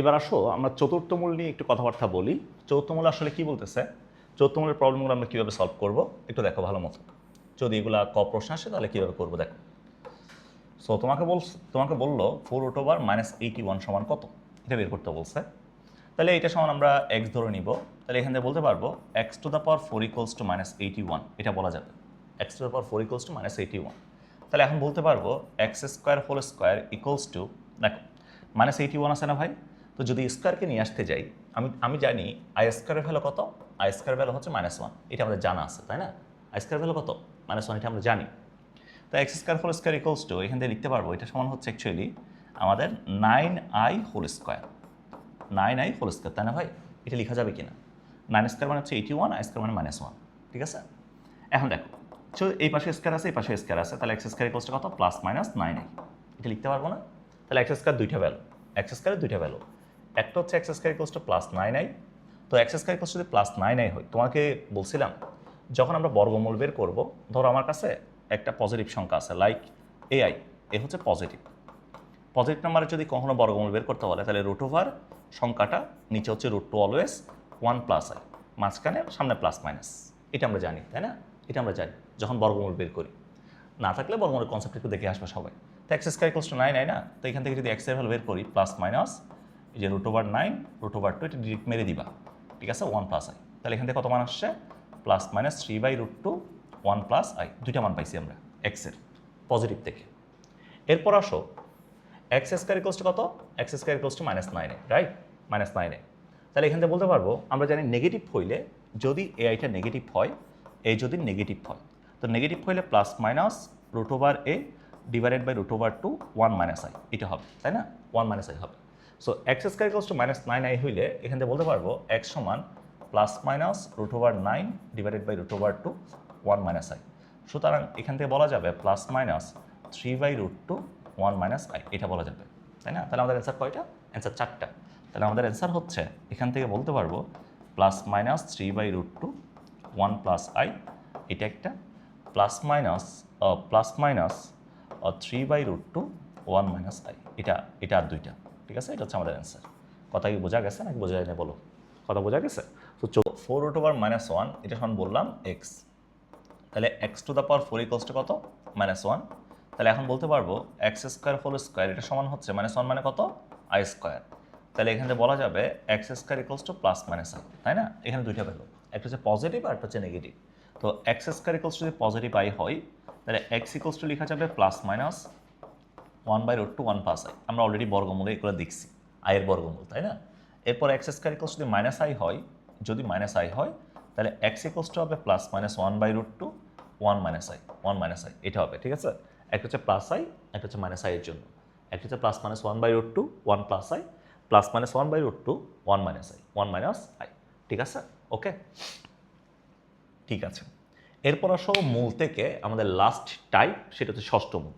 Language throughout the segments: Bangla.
এবার আসো, আমরা চতুর্থ মূল নিয়ে একটু কথাবার্তা বলি। চতুর্থ মূল আসলে কি বলতেছে? চতুর্থ মূলের প্রবলেমগুলো আমরা কীভাবে সলভ করব? একটু দেখো ভালো মতো। যদি এগুলা ক প্রশ্ন আসে, তাহলে কীভাবে করব দেখো। সো তোমাকে বল তোমাকে বলল four root over minus eighty one সমান কত? এটা বের করতে বলছে। তাহলে এটা সমান আমরা এক্স ধরে নিব। তাহলে এখান থেকে বলতে পারব x to the power four equals to minus eighty one এটা বলা যাবে। X to the power four equals to minus eighty one তাহলে এখন বলতে পারব x square whole square equals to দেখো মাইনাস এইটি ওয়ান আছে না ভাই? তো যদি স্কোয়ারকে নিয়ে আসতে যাই, আমি আমি জানি আই স্কোয়ারের ভ্যালু কত? আই স্কোয়ার ভ্যালু হচ্ছে মাইনাস ওয়ান এটা আমাদের জানা আছে, তাই না? আই স্কোয়ার ভ্যালু কত? মাইনাস ওয়ান এটা আমরা জানি। তো x square whole square equals to এখান থেকে লিখতে পারব, এটা সমান হচ্ছে অ্যাকচুয়ালি আমাদের nine i whole square nine i whole square তাই না ভাই? এটা লেখা যাবে কিনা? নাইন স্কোয়ার মানে হচ্ছে এইটি ওয়ান আই স্কোয়ার মানে মাইনাস ওয়ান ঠিক আছে? এখন দেখো সো এই পাশে স্কোয়ার আছে, এই পাশে স্কোয়ার আছে, তাহলে এক্স স্কোয়ার ইকোয়ালস কত? প্লাস মাইনাস নাইন আই এটা লিখতে পারব না? তাহলে এক্স স্কোয়ার দুইটা ভ্যালু এক্স স্কোয়ারের দুইটা ভ্যালু একটা হচ্ছে x square equals plus nine i তো এক্স স্কোয়ার ইকোয়ালস যদি প্লাস নাইন আই হয়, তোমাকে বলছিলাম, যখন আমরা বর্গমূল বের করব, ধরো আমার কাছে একটা পজিটিভ সংখ্যা আছে লাইক এআই এ হচ্ছে পজিটিভ পজিটিভ নাম্বারে যদি কখনো বর্গমূল বের করতে বলে, তাহলে রুট ওভার সংখ্যাটা নিচে হচ্ছে root two always one plus i মাঝখানে সামনে প্লাস মাইনাস এটা আমরা জানি, তাই না? এটা আমরা জানি, যখন বর্গমূল বের করি। না থাকলে বর্গমূলের কনসেপ্ট একটু দেখে আসবে সবাই। তো x square equals to nine i না? তো এখান থেকে যদি এক্সের ভ্যালু বের করি প্লাস মাইনাস যে root over nine root over two এটা ডিরেক্ট মেরে দিবা। ঠিক আছে? ওয়ান প্লাস আই তাহলে এখান থেকে কত মান আসছে? Plus minus three by root two one plus i দুইটা মান পাইছি আমরা এক্সের পজিটিভ থেকে এরপর আসো এক্স স্কোয়ার ইকোয়ালস টু কত? X square equals to minus নাইনে রাইট মাইনাস নাইনে তাহলে এখান থেকে বলতে পারব, আমরা জানি নেগেটিভ হইলে যদি এ আইটা নেগেটিভ হয় এ যদি নেগেটিভ হয়। তো নেগেটিভ হইলে plus minus root over a divided by root over two one minus i এটা হবে, তাই না? ওয়ান মাইনাস আই হবে। So x square equals to minus nine i হইলে এখান থেকে বলতে পারব এক্স সমান plus minus root over nine divided by root over two one minus i সুতরাং এখান থেকে বলা যাবে plus minus three by root two one minus i এটা বলা যাবে। তাই না? তাহলে আমাদের অ্যান্সার কয়টা? অ্যান্সার চারটা। তাহলে আমাদের অ্যান্সার হচ্ছে, এখান থেকে বলতে পারব plus minus three by root two one plus i এটা একটা plus minus plus minus three by root two one minus i এটা এটা আর দুইটা। ঠিক আছে? এটা হচ্ছে আমাদের অ্যান্সার কথা কি বোঝা গেছে নাকি বোঝা যায় না বলো। কথা বোঝা গেছে? তো চো four root over minus one এটা সমান বললাম এক্স তাহলে x to the power four equals to কত? মাইনাস ওয়ান তাহলে এখন বলতে পারব এক্স স্কোয়ার হোল স্কোয়ার এটা সমান হচ্ছে মাইনাস ওয়ান মানে কত? আই স্কোয়ার তাহলে এখানে বলা যাবে x square equals to plus minus i তাই না? এখানে দুইটা ভ্যালু। একটা হচ্ছে পজিটিভ আর একটা হচ্ছে নেগেটিভ তো এক্স স্কোয়ার ইকোয়ালস যদি পজিটিভ আই হয়, তাহলে এক্স ইকোয়ালস টু লেখা যাবে plus minus one by root two one plus i. আমরা অলরেডি বর্গমূলে এগুলো দেখছি, আয়ের বর্গমূল, তাই না? এরপর এক্স স্কোয়ার ইকোয়ালস যদি মাইনাস আই হয়, যদি মাইনাস আই হয়, তাহলে এক্স ইকোয়ালস টু হবে plus minus one by root two one minus i one minus i এটা হবে, ঠিক আছে? একটা হচ্ছে প্লাস আই একটা হচ্ছে মাইনাস আই এর জন্য। একটা হচ্ছে plus minus one by root two one plus i plus minus one by root two one minus i one minus i ঠিক আছে? ওকে ঠিক আছে। এরপর আসো মূল থেকে আমাদের লাস্ট টাইপ সেটা হচ্ছে ষষ্ঠ মূল।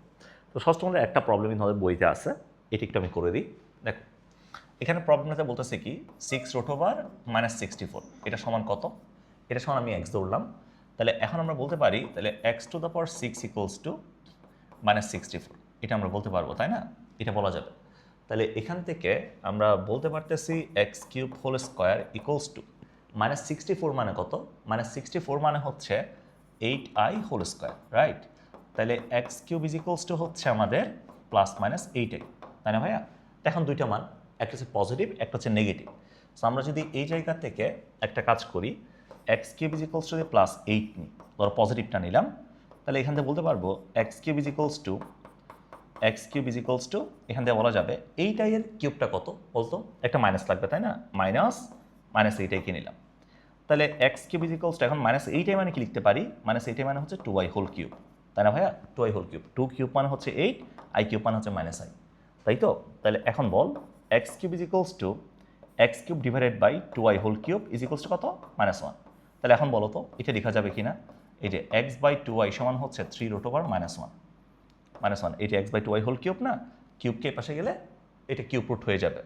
তো ষষ্ঠ মূলের একটা প্রবলেম আমাদের বইতে আছে। এটি একটু আমি করে দিই। দেখো, এখানে প্রবলেমটাতে বলতেছে কি? Six root over minus sixty four এটা সমান কত? এটা সমান আমি এক্স ধরলাম। তাহলে এখন আমরা বলতে পারি, তাহলে x to the power six equals to minus sixty four এটা আমরা বলতে পারব, তাই না? এটা বলা যাবে। তাহলে এখান থেকে আমরা বলতে পারতেছি x cube whole square equals to minus sixty four মানে কত? মাইনাস সিক্সটি ফোর মানে হচ্ছে eight i whole square right তাহলে x cube is equals to হচ্ছে আমাদের প্লাস মাইনাস এইট আই তাই না ভাইয়া? এখন দুইটা মান, একটা হচ্ছে পজিটিভ একটা হচ্ছে নেগেটিভ সো আমরা যদি এই জায়গা থেকে একটা কাজ করি x cube is equals to plus eight নিই, ধরো পজিটিভটা নিলাম, তাহলে এখান থেকে বলতে পারব x cube is equals to x cube is equals to এখান থেকে বলা যাবে এইটাই এর কিউবটা কত? বলতো, একটা মাইনাস লাগবে, তাই না? মাইনাস মাইনাস এইটাই কি নিলাম। তাহলে x cube is equals to এখন মাইনাস এইটাই মানে কি লিখতে পারি? মাইনাস এইটাই মানে হচ্ছে টু আই হোল কিউব তাই না ভাইয়া two i whole cube two cube মানে হচ্ছে এইট আই কিউব মানে হচ্ছে মাইনাস আই তাই তো? তাহলে এখন বল x cube is equals to x cube divided by two i whole cube is equals to কত? মাইনাস ওয়ান তাহলে এখন বলো তো, এটা লেখা যাবে কি না এই যে এক্স বাই টু আই সমান হচ্ছে three root over minus one minus one এটা x by two i whole cube না কিউবকে পাশে গেলে এটা কিউব রুট হয়ে যাবে।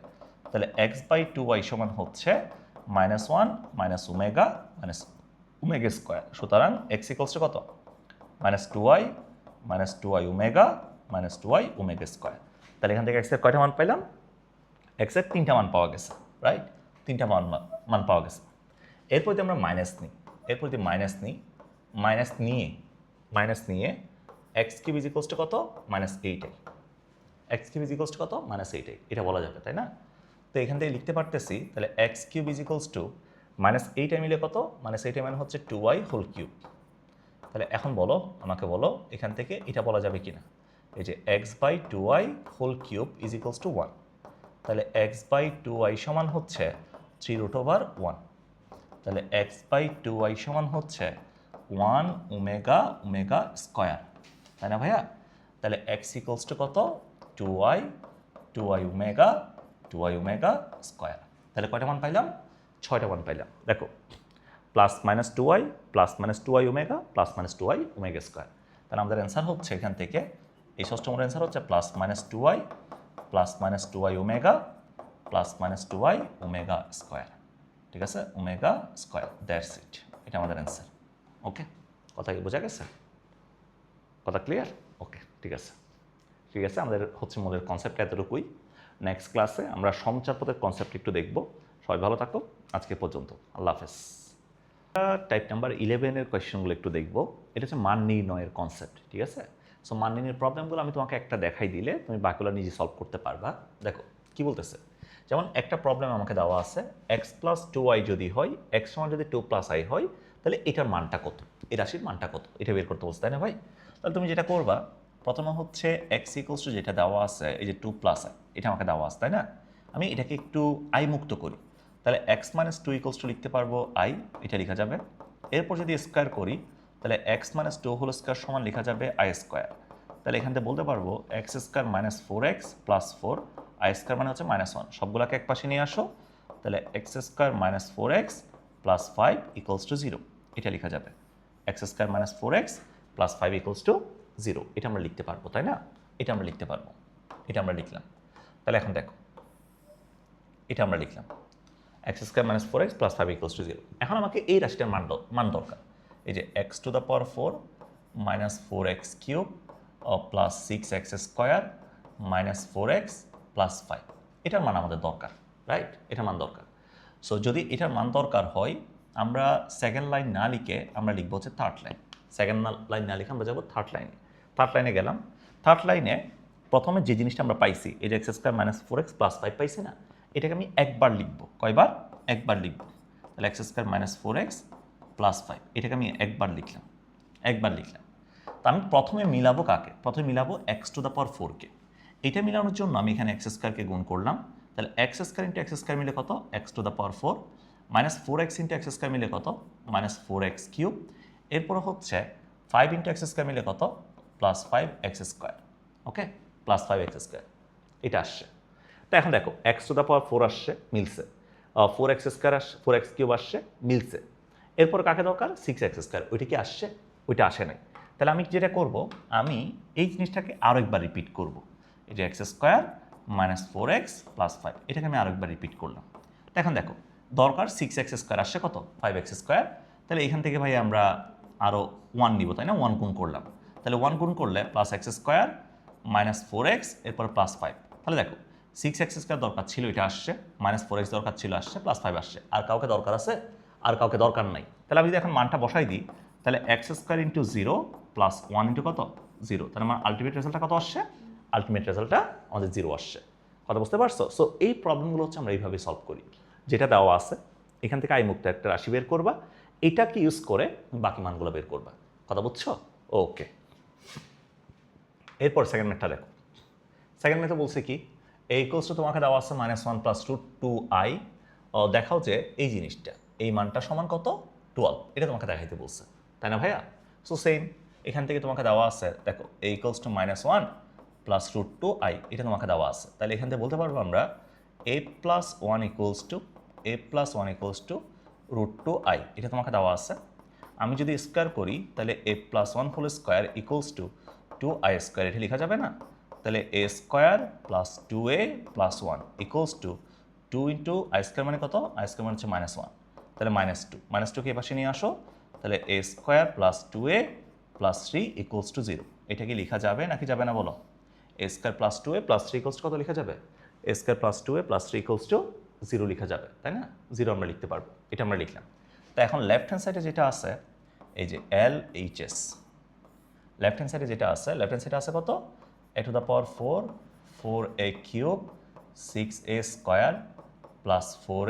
তাহলে এক্স বাই টু আই সমান হচ্ছে minus one minus omega minus omega square সুতরাং এক্স ইকলস কত? Minus two i minus two i omega, minus two i omega square. তাহলে এখান থেকে এক্সের কয়টা মান পাইলাম? এক্সের তিনটা মান পাওয়া গেছে রাইট তিনটা মান মান পাওয়া গেছে। এরপর যদি আমরা মাইনাস নিই, এরপর যদি মাইনাস নিই মাইনাস নিয়ে মাইনাস নিয়ে x cube is equals to কত? Minus eight i x cube is equals to কত? মাইনাস এইট আই এটা বলা যাবে, তাই না? তো এখান থেকে লিখতে পারতেছি, তাহলে x cube is equals to minus eight i মিলে কত? মাইনাস এইট আই মানে হচ্ছে টু ওয়াই হোল কিউব তাহলে এখন বলো, আমাকে বলো, এখান থেকে এটা বলা যাবে কি না এই যে x by two y whole cube is equals to one তাহলে এক্স বাই টু ওয়াই সমান হচ্ছে থ্রি রুট ওভার ওয়ান তাহলে এক্স বাই টু ওয়াই সমান হচ্ছে ওয়ান ওমেগা ওমেগা স্কোয়ার তাই না ভাইয়া? তাহলে এক্স ইকোয়ালস টু কত? Two y two y omega two y omega square তাহলে কয়টা মান পাইলাম? ছয়টা মান পাইলাম। দেখো plus minus two y plus minus two y omega plus minus two y omega square তাহলে আমাদের অ্যান্সার হচ্ছে এখান থেকে, এই ষষ্ঠম অ্যান্সার হচ্ছে plus minus two y plus minus two y omega plus minus two y omega square ঠিক আছে? ওমেগা স্কোয়ার দ্যাটস ইট এটা আমাদের অ্যান্সার ওকে কথা কি বোঝা গেছে? কথা ক্লিয়ার ওকে ঠিক আছে। ঠিক আছে, আমাদের হচ্ছে মূলের কনসেপ্ট এতটুকুই। নেক্সট ক্লাসে আমরা সঞ্চারপথের কনসেপ্ট একটু দেখব। সবাই ভালো থাকো। আজকে পর্যন্ত। আল্লাহ হাফেজ। টাইপ নাম্বার ইলেভেনের কোয়েশ্চেনগুলো একটু দেখব। এটা হচ্ছে মান নির্ণয়ের কনসেপ্ট ঠিক আছে? সো মান নির্ণয়ের প্রবলেমগুলো আমি তোমাকে একটা দেখাই দিলে তুমি বাকিগুলো নিজে সলভ করতে পারবা। দেখো, কি বলতেছে? যেমন একটা প্রবলেম আমাকে দেওয়া আছে এক্স প্লাস টু আই যদি হয় এক্স সমান যদি টু প্লাস আই হয়, তাহলে এটার মানটা কত? এই রাশির মানটা কত? এটা বের করতে বলছে, তাই না ভাই? তাহলে তুমি যেটা করবা, প্রথমে হচ্ছে এক্স ইকোলস টু যেটা দেওয়া আছে, এই যে টু প্লাস আই এটা আমাকে দেওয়া আছে, তাই না? আমি এটাকে একটু আই মুক্ত করি। তাহলে x minus two equals to লিখতে পারব আই এটা লেখা যাবে। এরপর যদি স্কোয়ার করি, তাহলে x minus two whole square সমান লেখা যাবে আই স্কোয়ার তাহলে এখান থেকে বলতে পারব x square minus four x plus four i square মানে হচ্ছে মাইনাস ওয়ান সবগুলোকে এক পাশে নিয়ে আসো, তাহলে x square minus four x plus five equals to zero এটা লেখা যাবে। X square minus four x plus five equals to zero এটা আমরা লিখতে পারব, তাই না? এটা আমরা লিখতে পারব, এটা আমরা লিখলাম। তাহলে এখন দেখো, এটা আমরা লিখলাম। X square minus four x plus five equals to zero এখন আমাকে এই রাশিটার মান মান দরকার। এই যে x to the power four minus four x cube plus six x square minus four x plus five এটার মান আমাদের দরকার রাইট এটার মান দরকার। সো যদি এটার মান দরকার হয়, আমরা সেকেন্ড লাইন না লিখে আমরা লিখব হচ্ছে থার্ড লাইন সেকেন্ড লাইন না লিখে আমরা যাব থার্ড লাইনে থার্ড লাইনে গেলাম। থার্ড লাইনে প্রথমে যে জিনিসটা আমরা পাইছি, এই যে x square minus four x plus five পাইছি না এটাকে আমি একবার লিখব। কয়বার? একবার লিখব। তাহলে x square minus four x plus five এটাকে আমি একবার লিখলাম। একবার লিখলাম। তো আমি প্রথমে মিলাবো কাকে? প্রথমে মিলাবো এক্স টু দ্য পাওয়ার ফোরকে এটা মিলানোর জন্য আমি এখানে এক্স স্কোয়ারকে গুণ করলাম। তাহলে x square into x square মিলে কত? X to the power four minus four x into x square মিলে কত? মাইনাস ফোর এক্স কিউব এরপর হচ্ছে ফাইভ ইন্টু এক্স স্কোয়ার মিলে কত? Plus five x square okay plus five x square এটা আসছে। তো এখন দেখো x to the power four আসছে, মিলছে। ফোর এক্স স্কোয়ার আসছে ফোর এক্স কিউব আসছে, মিলছে। এরপর কাকে দরকার? সিক্স এক্স স্কোয়ার ওইটা কি আসছে? ওইটা আসে নাই। তাহলে আমি যেটা করব, আমি এই জিনিসটাকে আরও একবার রিপিট করব। এই যে x square minus four x plus five এটাকে আমি আরও একবার রিপিট করলাম। এখন দেখো, দরকার সিক্স এক্স স্কোয়ার আসছে কত? ফাইভ এক্স স্কোয়ার তাহলে এখান থেকে ভাই আমরা আরও ওয়ান নিব, তাই না? ওয়ান গুণ করলাম। তাহলে ওয়ান গুণ করলে plus x square minus four x এরপর প্লাস ফাইভ তাহলে দেখো সিক্স এক্স স্কোয়ার দরকার ছিল, এটা আসছে মাইনাস ফোর এক্স দরকার ছিল, আসছে প্লাস ফাইভ আসছে। আর কাউকে দরকার আছে, আর কাউকে দরকার নাই। তাহলে আমি যদি এখন মানটা বসাই দিই, তাহলে x square into zero plus one into কত? জিরো তাহলে আমার আলটিমেট রেজাল্টটা কত আসছে? আলটিমেট রেজাল্টটা আমাদের জিরো আসছে। কথা বুঝতে পারছ? সো এই প্রবলেমগুলো হচ্ছে আমরা এইভাবে সলভ করি। যেটা দেওয়া আছে, এখান থেকে আই মুক্ত একটা রাশি বের করবা, এটাকে ইউজ করে বাকি মানগুলো বের করবা। কথা বুঝছ? ওকে এরপর সেকেন্ড ম্যাথটা দেখো। সেকেন্ড ম্যাথে বলছে কি এই কোর্সটা তোমাকে দেওয়া আছে minus one plus two two i দেখাও যে এই জিনিসটা, এই মানটা সমান কত? টুয়েলভ এটা তোমাকে দেখাইতে বলছে। তাই না ভাইয়া? সো সেম এখান থেকে তোমাকে দেওয়া আছে, দেখো, এই equals to minus one plus root two i এটা তোমাকে দেওয়া আছে। তাহলে এখান থেকে বলতে পারব আমরা a plus one equals to a plus one equals to root two i এটা তোমাকে দেওয়া আছে। আমি যদি স্কোয়ার করি, তাহলে a plus one whole square equals to two i square এটা লেখা যাবে না? তাহলে a square plus two a plus one equals to two into i square মানে কত? আই স্কোয়ার মানে হচ্ছে মাইনাস ওয়ান তাহলে মাইনাস টু মাইনাস টুকে এপাশে নিয়ে আসো। তাহলে a square plus two a plus three equals to zero এটা কি লেখা যাবে নাকি যাবে না বলো? A square plus two a plus three equals কত লেখা যাবে? A square plus two a plus three equals to zero লেখা যাবে, তাই না? জিরো আমরা লিখতে পারব। এটা আমরা লিখলাম। তো এখন লেফট হ্যান্ড সাইডে যেটা আছে, এই যে L H S left hand সাইডে যেটা আছে লেফট হ্যান্ড সাইডে আছে কত? To the power four four a cube six a square plus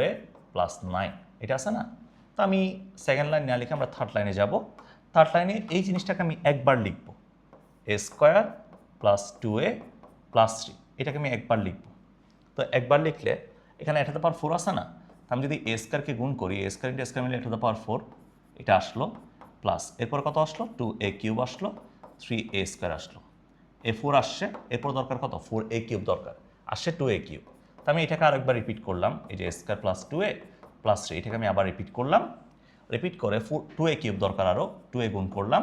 a plus nine এটা আছে না? তো আমি সেকেন্ড লাইন না লিখে আমরা থার্ড লাইনে যাব। থার্ড লাইনে এই জিনিসটাকে আমি একবার লিখব। A square plus two a plus three এটাকে আমি একবার লিখব। তো একবার লিখলে এখানে এট দ্য পাওয়ার ফোর আছে না? আমি যদি এ স্কোয়ারকে গুণ করি এ স্কোয়ার ইন্টু স্কোয়ার মিলে এট দ্য পাওয়ার ফোর এটা আসলো প্লাস এরপর কত আসলো? টু এ কিউব আসলো থ্রি এ স্কোয়ার আসলো। এ ফোর আসছে, এরপর দরকার কত? ফোর এ কিউব দরকার। আসছে টু এ কিউব তো আমি এটাকে আরেকবার রিপিট করলাম, এই যে square plus two a plus three এটাকে আমি আবার রিপিট করলাম। রিপিট করে ফোর টু এ কিউব দরকার আরও টু এ গুণ করলাম।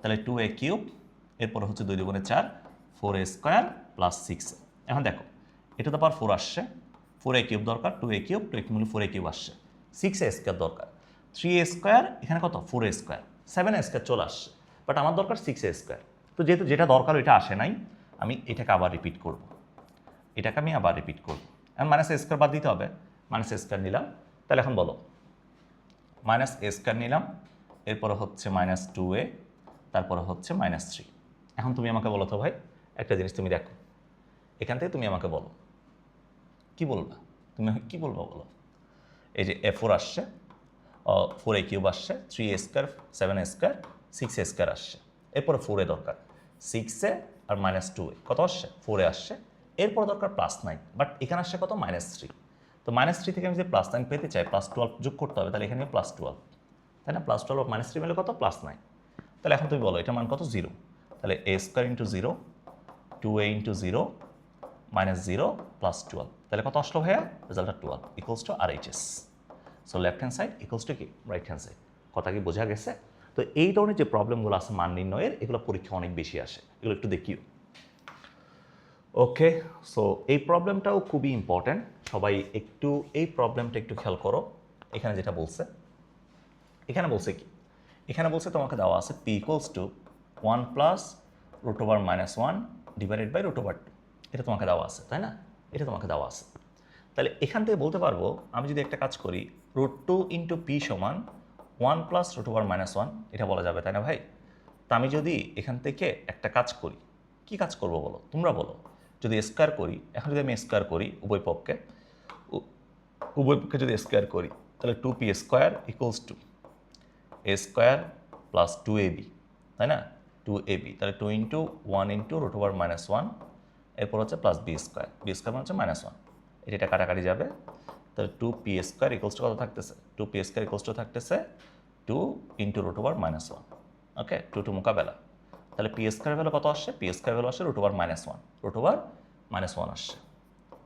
তাহলে টু এ কিউব এরপর হচ্ছে দুই দুগুণে চার four a square plus six এখন দেখো এটা তো আবার ফোর আসছে। ফোর এ কিউব দরকার two a cube two a cube four a cube আসছে। সিক্স এ স্কোয়ার দরকার। থ্রি এ স্কোয়ার এখানে কত? Four a square seven a square চলে আসছে। বাট আমার দরকার সিক্স এ স্কোয়ার তো যেহেতু যেটা দরকার ওইটা আসে নাই, আমি এটাকে আবার রিপিট করব। এটাকে আমি আবার রিপিট করব। এখন মাইনাস এ স্কোয়ার বাদ দিতে হবে। মাইনাস এ স্কোয়ার নিলাম। তাহলে এখন বলো মাইনাস এ স্কোয়ার নিলাম, এরপরে হচ্ছে মাইনাস টু এ তারপরে হচ্ছে মাইনাস থ্রি এখন তুমি আমাকে বলো তো ভাই, একটা জিনিস তুমি দেখো। এখান থেকে তুমি আমাকে বলো, কি বলবা? তুমি কি বলবা বলো? এই যে এ ফোর আসছে ফোর এ কিউব আসছে three a square seven a square six a square আসছে। এরপরে ফোর দরকার। সিক্স আর মাইনাস টু এ। কত আসছে? ফোর আসছে। এরপর দরকার প্লাস নাইন বাট এখানে আসছে কত? মাইনাস থ্রি তো মাইনাস থ্রি থেকে আমি যদি প্লাস নাইন পেতে চাই প্লাস টুয়েলভ যোগ করতে হবে, তাহলে এখানে প্লাস টুয়েলভ তাই না? প্লাস টুয়েলভ মাইনাস থ্রি মিলে কত? প্লাস নাইন তাহলে এখন তুমি বলো এটা মান কত? জিরো তাহলে a square into zero two a into zero minus zero plus twelve তাহলে কত আসলো ভাইয়া? রেজাল্টটা twelve equals to R H S so left hand side equals to কি? রাইট হ্যান্ড সাইড কথা কি বোঝা গেছে? তো এই ধরনের যে প্রবলেমগুলো আছে মান নির্ণয়ের এগুলো পরীক্ষা অনেক বেশি আসে। এগুলো একটু দেখিও। ওকে সো এই প্রবলেমটাও খুবই ইম্পর্ট্যান্ট সবাই একটু এই প্রবলেমটা একটু খেয়াল করো। এখানে যেটা বলছে এখানে বলছে কি? এখানে বলছে তোমাকে দেওয়া আছে p equals to one plus root over minus one divided by root over two এটা তোমাকে দেওয়া আছে তাই না? এটা তোমাকে দেওয়া আছে। তাহলে এখান থেকে বলতে পারব আমি যদি একটা কাজ করি রুট টু ইন্টু পি সমান one plus root over minus one, এটা বলা যাবে, তাই না ভাই? তা আমি যদি এখান থেকে একটা কাজ করি, কি কাজ করব বলো? তোমরা বলো। যদি স্কোয়ার করি, এখন যদি আমি স্কোয়ার করি উভয় পক্ষে উভয় পক্ষে যদি স্কোয়ার করি, তাহলে two p square equals to a square plus two a b তাই না? টু এ বি তাহলে two into one into root over minus one এরপর হচ্ছে plus b square b square মানে হচ্ছে মাইনাস ওয়ান এটা এটা কাটাকাটি যাবে। তাহলে two p square equals to কত থাকতেছে? Two p square equals to থাকতেছে two into root over minus one okay two two মোকাবেলা। তাহলে পি স্কোয়ার ভ্যালু কত আসছে? পি স্কোয়ার ভ্যালু আসছে root over minus one root over minus one আসছে।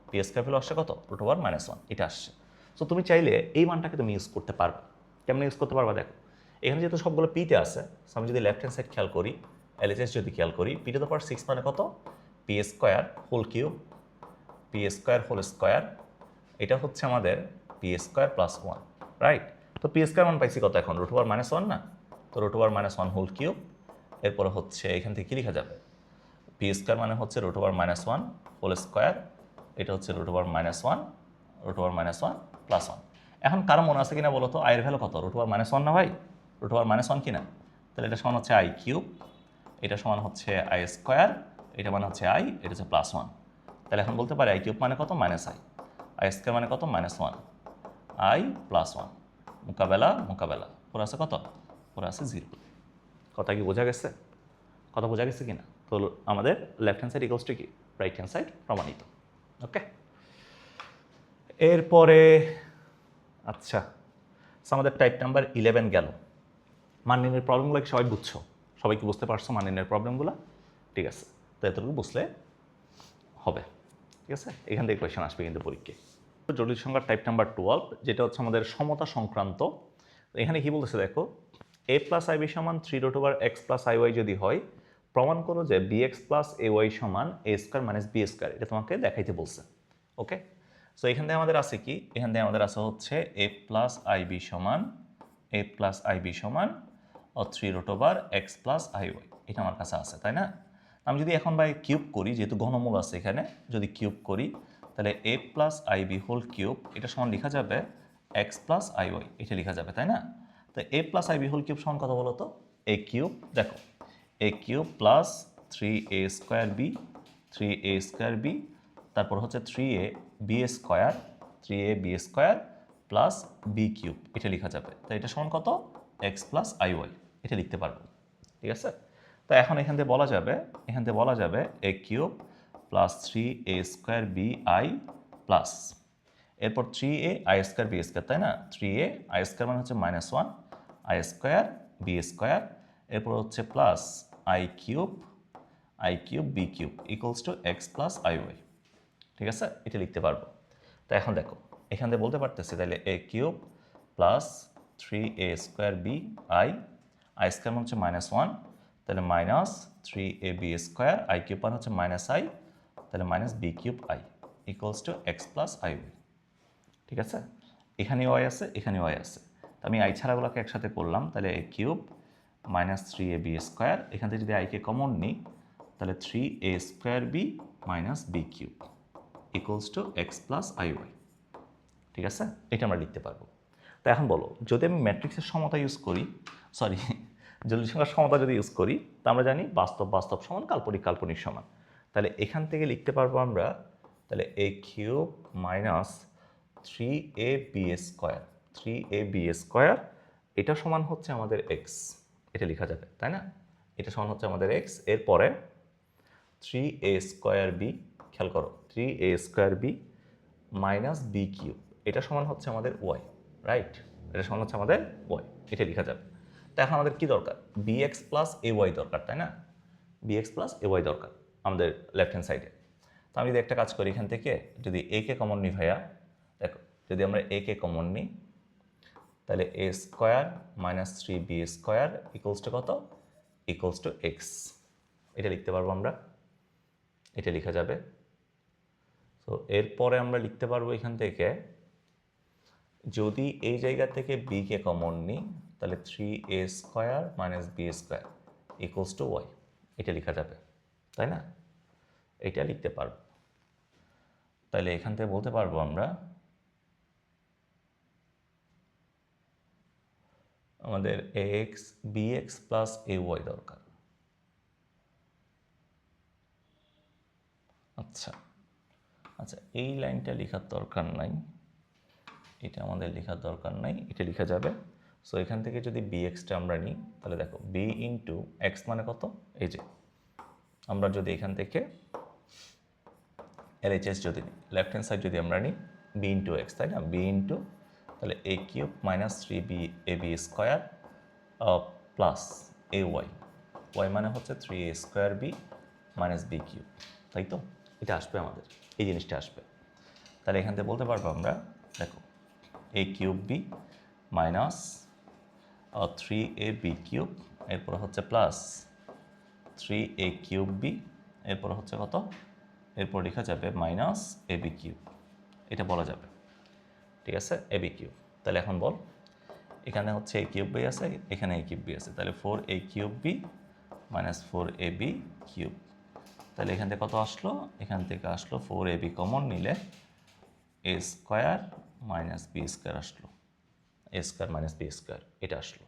পি স্কোয়ার ভ্যালু আসছে কত? রুট ওভার মাইনাস ওয়ান এটা আসছে। সো তুমি চাইলে এই মানটাকে তুমি ইউজ করতে পারবে। কেমন ইউজ করতে পারবা দেখো, এখানে যেহেতু সবগুলো পিতে আছে আমি যদি লেফট হ্যান্ড সাইড খেয়াল করি এলএচএস যদি খেয়াল করি p to the power six মানে কত? P square whole cube p square whole square এটা হচ্ছে আমাদের p square plus one right তো পি স্কোয়ার মান পাইছি কত এখন? রুট ওভার মাইনাস ওয়ান না? তো root minus one whole cube এরপরে হচ্ছে এখান থেকে কী লেখা যাবে? পি স্কোয়ার মানে হচ্ছে root minus one whole square এটা হচ্ছে root minus one root minus one plus one এখন কারও মনে আছে কিনা বলো তো আয়ের ভ্যালু কত? রুট ওভার মাইনাস ওয়ান না ভাই? রুট ওভার মাইনাস ওয়ান কিনা? তাহলে এটা সমান হচ্ছে আই কিউব এটা সমান হচ্ছে আই স্কোয়ার এটা মানে হচ্ছে আই এটা হচ্ছে প্লাস ওয়ান তাহলে এখন বলতে পারি আই কিউব মানে কত? মাইনাস আই আই স্কোয়ার মানে কত? Minus one i plus one মোকাবেলা মোকাবেলা। পুরো আছে কত? পুরো আছে জিরো কথা কি বোঝা গেছে? কথা বোঝা গেছে কি না তো আমাদের লেফট হ্যান্ড সাইড ইকোয়ালস কি? রাইট হ্যান্ড সাইড প্রমাণিত। ওকে এরপরে আচ্ছা আমাদের টাইপ নাম্বার ইলেভেন গেল। মাননিনের প্রবলেমগুলো কি সবাই বুঝছ? সবাই কি বুঝতে পারছ মাননিনের প্রবলেমগুলো ঠিক আছে। তো এতটুকু বুঝলে হবে। ঠিক আছে? এখান থেকে কোয়েশন আসবে কিন্তু পরীক্ষায়। জটিল সংখ্যার টাইপ নাম্বার টুয়েলভ যেটা হচ্ছে আমাদের সমতা সংক্রান্ত। এখানে কি বলতেছে দেখো? এ প্লাস আই বি সমান three root over x plus i y যদি হয়, প্রমাণ করো যে b x plus a y সমান a square minus b square এটা তোমাকে দেখাইতে বলছে। ওকে সো এখান থেকে আমাদের আছে কি? এখান থেকে আমাদের আছে হচ্ছে এ প্লাস আই বি সমান এ প্লাস আই বি সমান ও three root over x plus i y এটা আমার কাছে আছে, তাই না? আমি যদি এখন বাই কিউব করি, যেহেতু ঘনমূল আছে এখানে, যদি কিউব করি, তাহলে a plus i b whole cube এটা সমান লেখা যাবে এক্স প্লাস আই ওয়াই এটা লেখা যাবে, তাই না? তো a plus i b whole cube সমান কথা বলো তো এ কিউব দেখো a cube plus three a square b three a square b তারপর হচ্ছে three a b square three a b square plus b cube এটা লেখা যাবে। তো এটা সমান কত? এক্স প্লাস আই ওয়াই এটা লিখতে পারব, ঠিক আছে? তো এখন এখান থেকে বলা যাবে, এখান থেকে বলা যাবে a cube plus three a square b i plus এরপর three a i square b square তাই না? থ্রি এ আই স্কোয়ার মানে হচ্ছে minus one i square b square এরপর হচ্ছে plus i cube i cube b cube equals to x plus i y ঠিক আছে? এটা লিখতে পারব। তো এখন দেখো, এখান থেকে বলতে পারতেছি তাহলে a cube plus three a square b i i square মানে হচ্ছে মাইনাস ওয়ান তাহলে minus three a b square i cube মানে হচ্ছে মাইনাস আই তাহলে minus b cube i equals to x plus i y ঠিক আছে? এখানে ওয়াই আছে এখানে ওয়াই আছে। তো আমি আই ছাড়াগুলোকে একসাথে করলাম, তাহলে a cube minus three a b square এখান থেকে যদি আইকে কমন নিই, তাহলে three a square b minus b cube equals to x plus i y ঠিক আছে? এটা আমরা লিখতে পারব। তো এখন বলো, যদি আমি ম্যাট্রিক্সের সমতা ইউজ করি সরি সংখ্যার সমতা যদি ইউজ করি, তা আমরা জানি বাস্তব বাস্তব সমান, কাল্পনিক কাল্পনিক সমান। তাহলে এখান থেকে লিখতে পারব আমরা, তাহলে a cube minus three a b square three a b square এটা সমান হচ্ছে আমাদের এক্স এটা লেখা যাবে, তাই না? এটা সমান হচ্ছে আমাদের এক্স এরপরে থ্রি এ স্কোয়ার বি খেয়াল করো three a square b minus b cube এটা সমান হচ্ছে আমাদের ওয়াই রাইট এটা সমান হচ্ছে আমাদের ওয়াই এটা লেখা যাবে। তো এখন আমাদের কি দরকার? B x plus a y দরকার, তাই না? বিএক্স প্লাস এ ওয়াই দরকার আমাদের লেফট হ্যান্ড সাইডে তো আমি যদি একটা কাজ করি এখান থেকে, যদি এ কে কমন নিই ভাইয়া, দেখো, যদি আমরা এ কে কমন নিই, তাহলে a square minus three b square equals to কত? ইকুয়ালস টু এক্স এটা লিখতে পারব আমরা। এটা লেখা যাবে। তো এরপরে আমরা লিখতে পারব এখান থেকে, যদি এই জায়গা থেকে বি কে কমন নিই তাহলে three a square minus b square equals to y এটা লেখা যাবে, তাই না? এটা লিখতে পারব। তাহলে এখান থেকে বলতে পারব আমরা, আমাদের a x b x plus a y দরকার। আচ্ছা আচ্ছা এই লাইনটা লেখার দরকার নাই। এটা আমাদের লেখার দরকার নাই, এটা লেখা যাবে সো এখান থেকে যদি বি এক্সটা আমরা নিই, তাহলে দেখো বি ইন্টু এক্স মানে কত? এই যে, আমরা যদি এখান থেকে এলএইচএস যদি নিই লেফট হ্যান্ড সাইড যদি আমরা নিই বি ইন্টু এক্স তাই না? বি ইন্টু তাহলে a cube minus three b a b square plus a y y মানে হচ্ছে three a square b minus b cube তাই তো? এটা আসবে আমাদের, এই জিনিসটা আসবে। তাহলে এখান থেকে বলতে পারব আমরা, দেখো a cube b minus three a b cube এরপর হচ্ছে plus three a cube b এরপর হচ্ছে কত? এরপর লেখা যাবে মাইনাস এ বি কিউব এটা বলা যাবে। ঠিক আছে? এ বি কিউব তাহলে এখন বল, এখানে হচ্ছে এ কিউব বি আছে, এখানে এ কিউব বি আছে, তাহলে four a cube b minus four a b cube তাহলে এখান থেকে কত আসলো? এখান থেকে আসলো ফোর এ বি কমন নিলে a square minus b square আসলো a square minus b square এটা আসলো।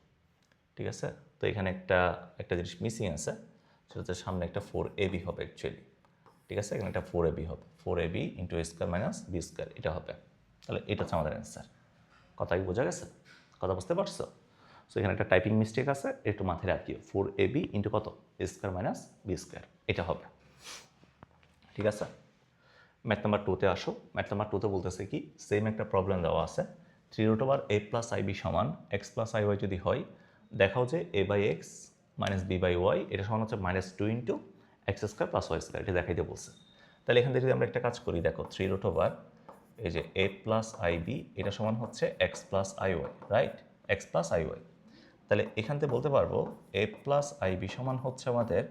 ঠিক আছে? তো এখানে একটা একটা জিনিস মিসিং আছে, সেটা হচ্ছে সামনে একটা ফোর এ বি হবে অ্যাকচুয়ালি ঠিক আছে? এখানে একটা ফোর এ বি হবে। Four a b into a square minus b square এটা হবে। তাহলে এটা হচ্ছে আমাদের অ্যান্সার কথা কি বোঝা গেছে? কথা বুঝতে পারছ? সো এখানে একটা টাইপিং মিস্টেক আছে একটু মাথায় রাখিও। ফোর এ বি ইন্টু কত? A square minus b square এটা হবে। ঠিক আছে? ম্যাথ নাম্বার টুতে আসো। ম্যাথ নাম্বার টুতে বলতেছে কি সেম একটা প্রবলেম দেওয়া আছে। Three root over a plus i b সমান এক্স প্লাস আই ওয়াই যদি হয় দেখাও যে a by x minus b by y এটা সমান হচ্ছে minus two into x square plus y square এটা দেখাই দেখাইতে বলছে। তাহলে এখান থেকে যদি আমরা একটা কাজ করি, দেখো থ্রি রুট ওভার এই যে এ প্লাস আই বি এটা সমান হচ্ছে x plus i y right x plus i y তাহলে এখান থেকে বলতে পারব এ প্লাস আই বি সমান হচ্ছে আমাদের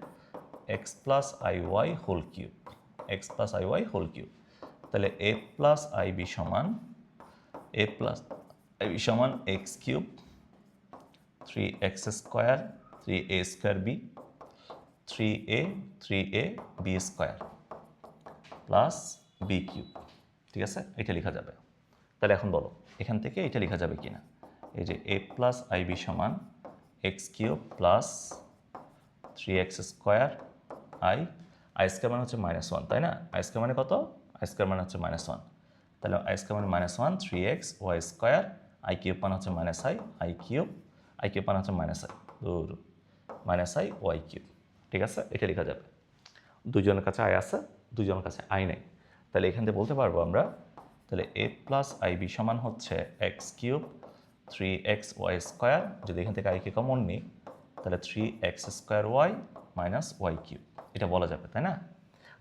x plus i y whole cube x plus i y whole cube তাহলে এ প্লাস আই বি সমান এ প্লাস আই বি সমান x cube three x square three a square b three a three a b square plus b cube ঠিক আছে? এটা লেখা যাবে। তাহলে এখন বলো, এখান থেকে এটা লেখা যাবে কি না এই যে এ প্লাস আইবি সমান x cube plus three x square i i square মানে হচ্ছে মাইনাস ওয়ান তাই না? আই মানে কত? আই মানে হচ্ছে মাইনাস ওয়ান তাহলে আই মানে minus one three x y square i cube মানে হচ্ছে minus i i cube i cube মানে হচ্ছে মাইনাস আই দূর। মাইনাস আই ওয়াই কিউব ঠিক আছে? এটা লেখা যাবে। দুজনের কাছে আয় আছে দুজনের কাছে আই নেই। তাহলে এখান থেকে বলতে পারব আমরা, তাহলে এ প্লাস আই বি সমান হচ্ছে x cube three x y square যদি এখান থেকে আইকে কমন নিই, তাহলে three x square y minus y cube এটা বলা যাবে, তাই না?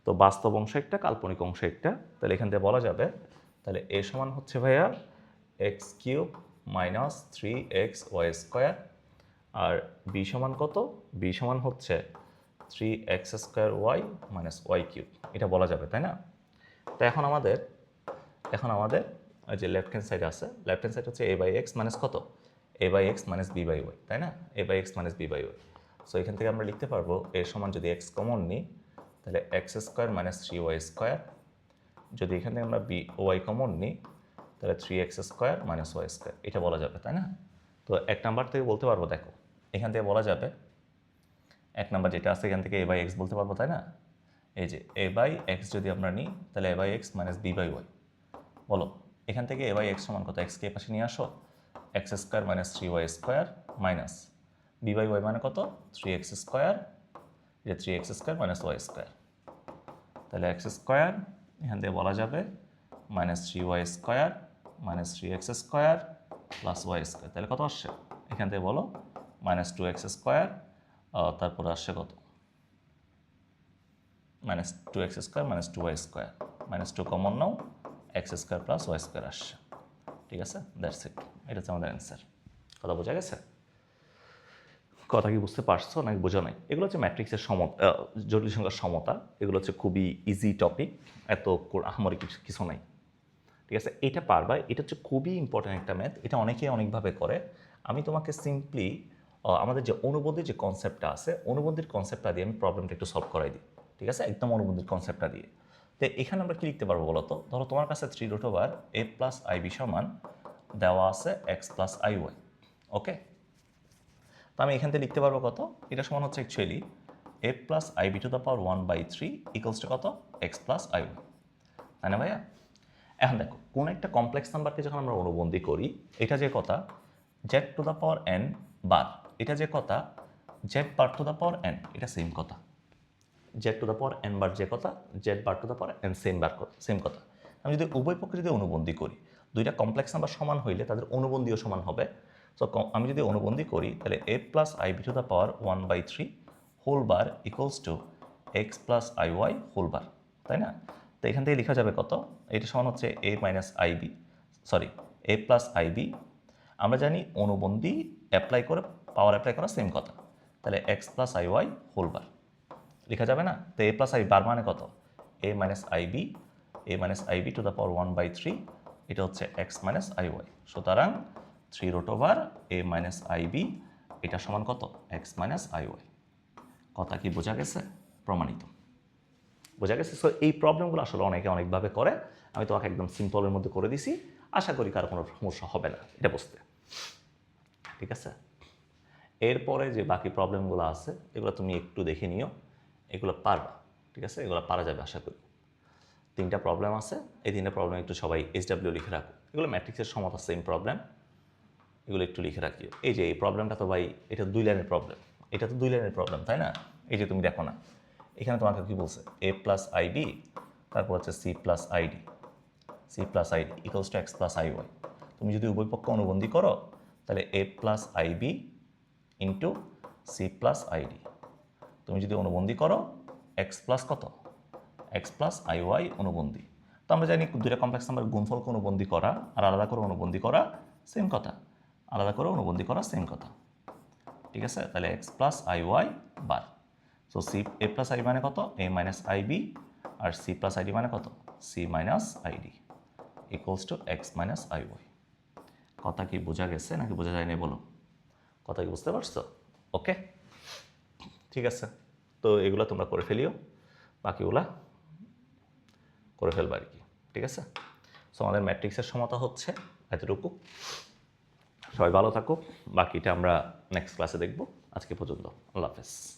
তো বাস্তব অংশ একটা, কাল্পনিক অংশ একটা। তাহলে এখান থেকে বলা যাবে, তাহলে এ সমান হচ্ছে ভাইয়া x cube minus three x y square, আর বি সমান কত? বি সমান হচ্ছে three x square y minus y cube. এটা বলা যাবে, তাই না? তো এখন আমাদের এখন আমাদের যে লেফট হ্যান্ড সাইড আছে লেফট হ্যান্ড সাইড হচ্ছে এ বাই এক্স মাইনাস কত? A by x minus b by y তাই না? A by x minus b by y so এখান থেকে আমরা লিখতে পারব এর সমান যদি এক্স কমন নিই, তাহলে x square minus three y square যদি এখান থেকে আমরা বি ওয়াই কমন নিই তাহলে three x square minus y square এটা বলা যাবে, তাই না? তো এক নাম্বার থেকে বলতে পারব, দেখো, এখান থেকে বলা যাবে, এক নাম্বার যেটা আছে এখান থেকে এ বাই এক্স বলতে পারব, তাই না? এই যে এ বাই এক্স যদি আমরা নিই, তাহলে a by x minus b by y বলো, এখান থেকে এ বাই এক্স সমান কত? এক্সকে পাশে নিয়ে আসো x square minus three y square minus b by y মানে কত? থ্রি এক্স স্কোয়ার যে three x square minus y square তাহলে এক্স স্কোয়ার এখান থেকে বলা যাবে minus three y square minus three x square plus y square তাহলে কত আসছে? এখান থেকে বলো মাইনাস টু এক্স স্কোয়ার তারপরে আসছে কত? Minus two x square minus two y square minus two common নাও x square plus y square আসছে। ঠিক আছে? দ্যাটস ইট এটা হচ্ছে আমাদের অ্যান্সার কথা বোঝা গেছে? কথা কি বুঝতে পারছ নাকি বোঝা নাই? এগুলো হচ্ছে ম্যাট্রিক্সের সমতা জটিল সংখ্যার সমতা। এগুলো হচ্ছে খুবই ইজি টপিক এত আহামরি কিছু কিছু নাই। ঠিক আছে? এটা পারবা। এটা হচ্ছে খুবই ইম্পর্ট্যান্ট একটা ম্যাথ এটা অনেকেই অনেকভাবে করে। আমি তোমাকে সিম্পলি আমাদের যে অনুবন্ধীর যে কনসেপ্টটা আছে, অনুবন্ধীর কনসেপ্টটা দিয়ে আমি প্রবলেমটা একটু সলভ করাই দিই। ঠিক আছে? একদম অনুবন্ধীর কনসেপ্টটা দিয়ে। তো এখানে আমরা কি লিখতে পারব বলো তো ধরো তোমার কাছে three root over a plus i b সমান দেওয়া আছে x plus i y okay তো আমি এখান থেকে লিখতে পারব কত? এটা সমান হচ্ছে actually a plus i b to the power one by three equals to কত? এক্স প্লাস আই ওয়াই তাই না ভাইয়া? এখন দেখো, কোন একটা কমপ্লেক্স নাম্বারকে যখন আমরা অনুবন্ধী করি, এটা যে কথা z to the power n bar এটা যে কথা z bar to the power n এটা সেম কথা z to the power n bar যে কথা z bar to the power n same bar same কথা আমি যদি উভয় পক্ষে যদি অনুবন্ধী করি, দুইটা কমপ্লেক্স নাম্বার সমান হইলে তাদের অনুবন্ধীও সমান হবে। সো আমি যদি অনুবন্ধী করি, তাহলে a plus i b to the power one by three whole bar equals to x plus i y whole bar তাই না? তো এখান থেকে লেখা যাবে কত? এটা সমান হচ্ছে a minus i b sorry a plus i b আমরা জানি অনুবন্ধী অ্যাপ্লাই করে পাওয়ার অ্যাপ্লাই করা সেম কথা। তাহলে x plus i y whole bar লেখা যাবে না? তো এ প্লাস আই বার মানে কত? A minus i b a minus i b to the power one by three এটা হচ্ছে এক্স মাইনাস আই ওয়াই সুতরাং three root over a minus i b এটা সমান কত? এক্স মাইনাস আই ওয়াই কথা কি বোঝা গেছে? প্রমাণিত। বোঝা গেছে। সো এই প্রবলেমগুলো আসলে অনেকে অনেকভাবে করে। আমি তোমাকে একদম সিম্পলের মধ্যে করে দিছি। আশা করি কারও কোনো সমস্যা হবে না, এটা বুঝতে। ঠিক আছে? এরপরে যে বাকি প্রবলেমগুলো আছে, এগুলো তুমি একটু দেখে নিও। এগুলো পারবা, ঠিক আছে? এগুলো পারা যাবে আশা করি। তিনটা প্রবলেম আছে। এই তিনটা প্রবলেম একটু সবাই এইচডাব্লিউ লিখে রাখো। এগুলো ম্যাট্রিক্সের সমতা সেম প্রবলেম এগুলো একটু লিখে রাখিও। এই যে, এই প্রবলেমটা তো ভাই, এটা দুই লাইনের প্রবলেম এটা তো দুই লাইনের প্রবলেম তাই না? এই যে, তুমি দেখো না। এখানে তোমাকে কি বলছে? এ প্লাস আইবি তারপর হচ্ছে c plus i d c plus i d equals to x plus i y তুমি যদি উভয় পক্ষ অনুবন্ধী করো, তাহলে a plus i b into c plus i d তুমি যদি অনুবন্ধী করো এক্স প্লাস কত? এক্স প্লাস আই ওয়াই অনুবন্ধী। তো আমরা জানি দুইটা কমপ্লেক্স নাম্বার গুণফলকে অনুবন্ধী করা আর আলাদা করে অনুবন্ধী করা সেম কথা। আলাদা করে অনুবন্ধী করা সেম কথা। ঠিক আছে? তাহলে x plus i y bar so c a plus i মানে কত? এ মাইনাস আই বি আর সি প্লাস আইডি মানে কত? C minus i d equals to x minus i y কথা কি বোঝা গেছে নাকি বোঝা যায়নি বলো? কথা কি বুঝতে পারছ? ওকে ঠিক আছে। তো এগুলো তোমরা করে ফেলিও। বাকিগুলা করে ফেলবা আর কি। ঠিক আছে? সো আমাদের ম্যাট্রিক্সের সমতা হচ্ছে এতটুকু। সবাই ভালো থাকুক। বাকিটা আমরা নেক্সট ক্লাসে দেখব। আজকে পর্যন্ত। আল্লাহ হাফেজ।